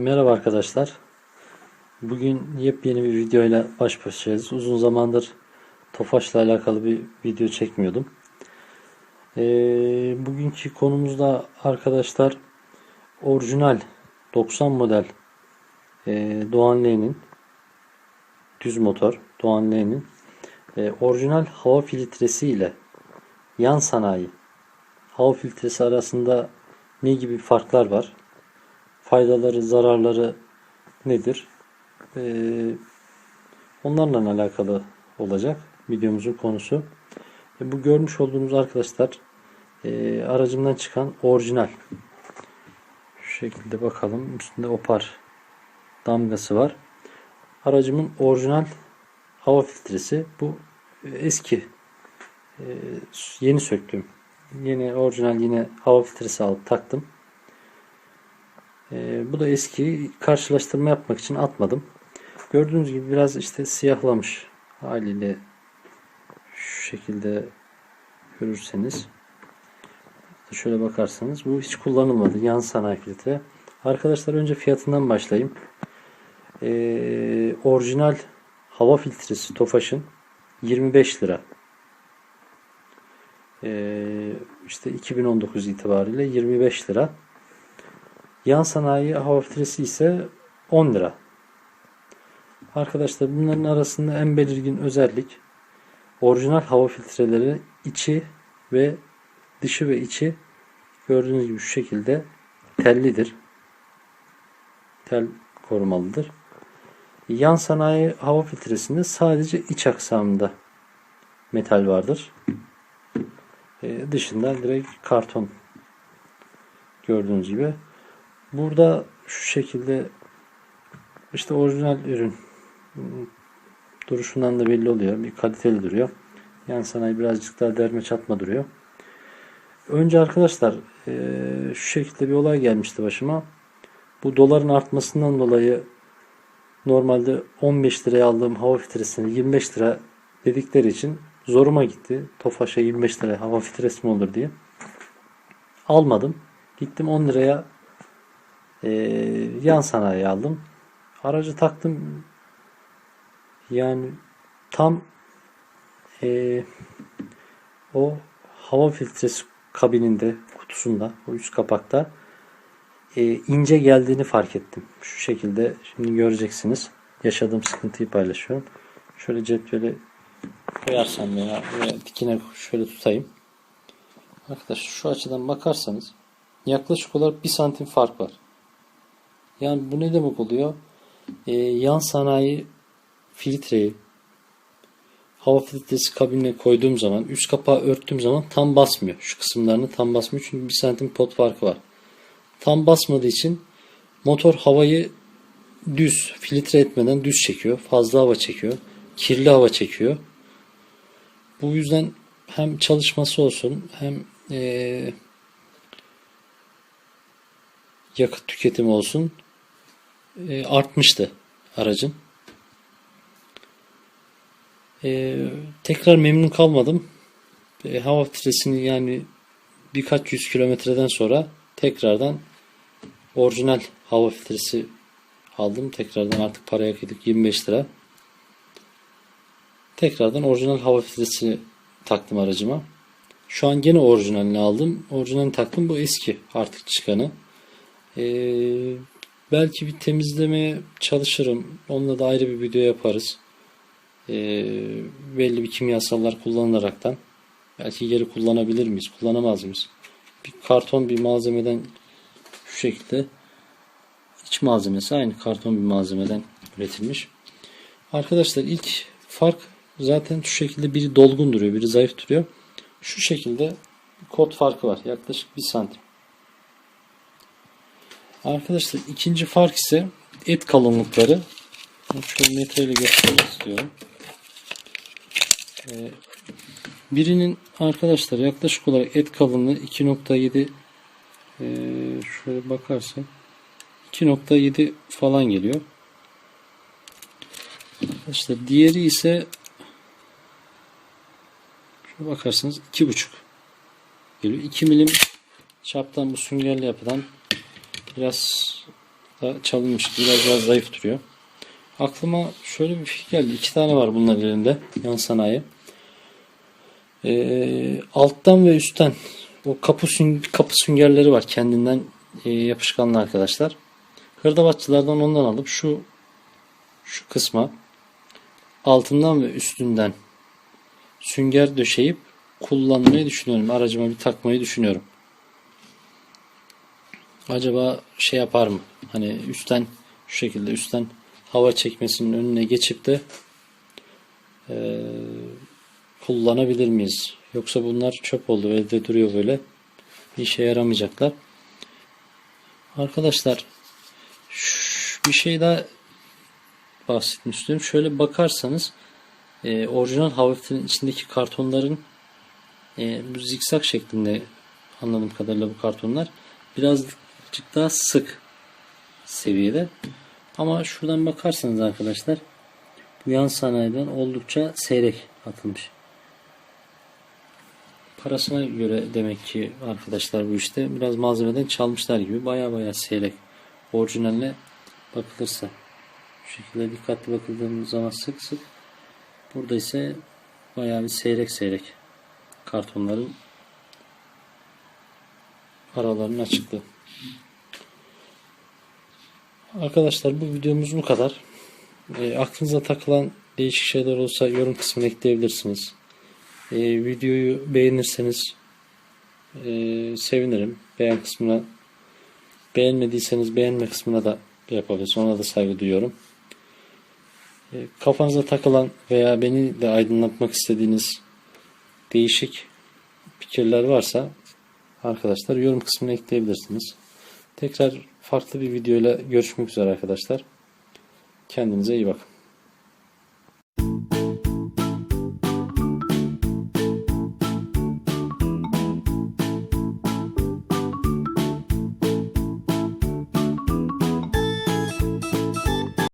Merhaba arkadaşlar. Bugün yepyeni bir videoyla baş başayız. Uzun zamandır Tofaş'la alakalı bir video çekmiyordum. Ee, bugünkü konumuzda arkadaşlar orijinal 90 model e, Doğan L'nin düz motor Doğan L'nin e, orijinal hava filtresi ile yan sanayi hava filtresi arasında ne gibi farklar var? Faydaları, zararları nedir? Ee, onlarla alakalı olacak videomuzun konusu. E, bu görmüş olduğunuz arkadaşlar e, aracımdan çıkan orijinal. Şu şekilde bakalım. Üstünde opar damgası var. Aracımın orijinal hava filtresi. Bu e, eski e, yeni söktüm. Yeni orijinal yine hava filtresi alıp taktım. Ee, bu da eski. Karşılaştırma yapmak için atmadım. Gördüğünüz gibi biraz işte siyahlamış haliyle şu şekilde görürseniz şöyle bakarsanız bu hiç kullanılmadı. Yan sanayi filtre. Arkadaşlar önce fiyatından başlayayım. Ee, orijinal hava filtresi Tofaş'ın 25 lira. Ee, işte 2019 itibariyle 25 lira. Yan sanayi hava filtresi ise 10 lira. Arkadaşlar bunların arasında en belirgin özellik orijinal hava filtreleri içi ve dışı ve içi gördüğünüz gibi şu şekilde tellidir. Tel korumalıdır. Yan sanayi hava filtresinde sadece iç aksamında metal vardır. Ee, dışında direkt karton gördüğünüz gibi. Burada şu şekilde işte orijinal ürün duruşundan da belli oluyor. Bir kaliteli duruyor. Yani sanayi birazcık daha derme çatma duruyor. Önce arkadaşlar şu şekilde bir olay gelmişti başıma. Bu doların artmasından dolayı normalde 15 liraya aldığım hava filtresini 25 lira dedikleri için zoruma gitti. Tofaş'a 25 lira hava filtresi mi olur diye. Almadım. Gittim 10 liraya e, yan sanayi aldım. Aracı taktım. Yani tam e, o hava filtresi kabininde kutusunda o üst kapakta e, ince geldiğini fark ettim. Şu şekilde şimdi göreceksiniz. Yaşadığım sıkıntıyı paylaşıyorum. Şöyle cetveli koyarsam veya, dikine şöyle tutayım. Arkadaşlar şu açıdan bakarsanız yaklaşık olarak bir santim fark var. Yani bu ne demek oluyor? Ee, yan sanayi filtreyi hava filtresi kabinine koyduğum zaman üst kapağı örttüğüm zaman tam basmıyor. Şu kısımlarını tam basmıyor çünkü bir santim pot farkı var. Tam basmadığı için motor havayı düz filtre etmeden düz çekiyor. Fazla hava çekiyor. Kirli hava çekiyor. Bu yüzden hem çalışması olsun hem ee, yakıt tüketimi olsun e, artmıştı aracın. E, tekrar memnun kalmadım. E, hava filtresini yani birkaç yüz kilometreden sonra tekrardan orijinal hava filtresi aldım. Tekrardan artık paraya kıydık 25 lira. Tekrardan orijinal hava filtresi taktım aracıma. Şu an gene orijinalini aldım. Orijinalini taktım. Bu eski artık çıkanı. Ee, belki bir temizlemeye çalışırım. Onunla da ayrı bir video yaparız. Ee, belli bir kimyasallar kullanılaraktan. Belki geri kullanabilir miyiz? Kullanamaz mıyız? Bir karton bir malzemeden şu şekilde iç malzemesi aynı karton bir malzemeden üretilmiş. Arkadaşlar ilk fark zaten şu şekilde biri dolgun duruyor, biri zayıf duruyor. Şu şekilde kod farkı var. Yaklaşık 1 santim. Arkadaşlar ikinci fark ise et kalınlıkları. Şöyle metreyle göstermek istiyorum. Ee, birinin arkadaşlar yaklaşık olarak et kalınlığı 2.7 ee, şöyle bakarsak 2.7 falan geliyor. Arkadaşlar diğeri ise şöyle bakarsanız 2.5 geliyor. 2 milim çaptan bu süngerli yapıdan biraz da çalınmış. Biraz daha zayıf duruyor. Aklıma şöyle bir fikir geldi. İki tane var bunların elinde. Yan sanayi. Ee, alttan ve üstten o kapı, kapı süngerleri var. Kendinden e, yapışkanlı arkadaşlar. Hırdavatçılardan ondan alıp şu şu kısma altından ve üstünden sünger döşeyip kullanmayı düşünüyorum. Aracıma bir takmayı düşünüyorum. Acaba şey yapar mı? Hani üstten şu şekilde üstten hava çekmesinin önüne geçip de eee, kullanabilir miyiz? Yoksa bunlar çöp oldu evde duruyor böyle. Bir işe yaramayacaklar. Arkadaşlar bir şey daha bahsetmek istiyorum. Şöyle bakarsanız e, orijinal Havif'in içindeki kartonların e, bu zikzak şeklinde anladığım kadarıyla bu kartonlar birazcık daha sık seviyede. Ama şuradan bakarsanız arkadaşlar bu yan sanayiden oldukça seyrek atılmış. Parasına göre demek ki arkadaşlar bu işte biraz malzemeden çalmışlar gibi baya baya seyrek. Orijinaline bakılırsa şu şekilde dikkatli bakıldığımız zaman sık sık burada ise bayağı bir seyrek seyrek kartonların aralarının açıklığı. Arkadaşlar bu videomuz bu kadar. E, aklınıza takılan değişik şeyler olsa yorum kısmına ekleyebilirsiniz. E, videoyu beğenirseniz e, sevinirim. Beğen kısmına beğenmediyseniz beğenme kısmına da yapabilirsiniz. Ona da saygı duyuyorum. E, kafanıza takılan veya beni de aydınlatmak istediğiniz değişik fikirler varsa arkadaşlar yorum kısmına ekleyebilirsiniz. Tekrar farklı bir videoyla görüşmek üzere arkadaşlar. Kendinize iyi bakın.